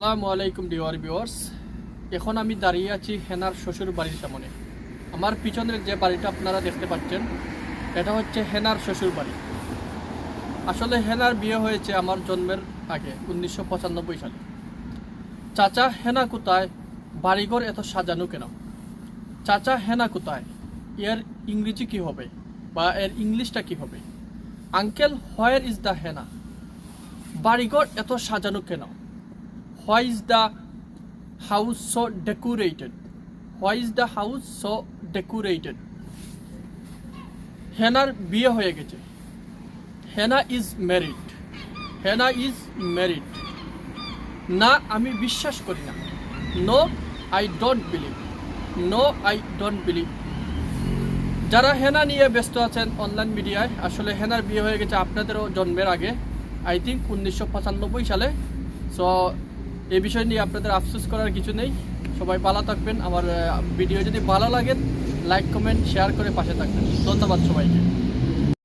আসসালামু আলাইকুম ডিওয়ার ভিউয়ার্স। এখন আমি দাঁড়িয়ে আছি হেনার শ্বশুর বাড়ির সামনে। আমার পিছনের যে বাড়িটা আপনারা দেখতে পাচ্ছেন, এটা হচ্ছে হেনার শ্বশুর বাড়ি। আসলে হেনার বিয়ে হয়েছে আমার জন্মের আগে, উনিশশো পঁচানব্বই সালে। চাচা হেনা কোথায়, বাড়িঘর এত সাজানো কেন? চাচা হেনা কোথায়, এর ইংরেজি কি হবে বা এর ইংলিশটা কি হবে? Uncle, where is the Hena? বাড়িঘর এত সাজানো কেন? Why is the house so decorated? Why is the house so decorated? হেনার বিয়ে হয়ে গেছে। Hena is married Hena is married না, আমি বিশ্বাস করি না। No I don't believe no I don't believe যারা হেনা নিয়ে ব্যস্ত আছেন অনলাইন মিডিয়ায় আসলে হেনার বিয়ে হয়ে গেছে আপনাদেরও জন্মের আগে। আই থিঙ্ক উনিশশো পঁচানব্বই সালে। সো এই বিষয় নিয়ে আপনাদের আফসোস করার কিছু নেই। সবাই ভালো থাকবেন। আমার ভিডিও যদি ভালো লাগে লাইক কমেন্ট শেয়ার করে পাশে থাকবেন। ধন্যবাদ সবাইকে।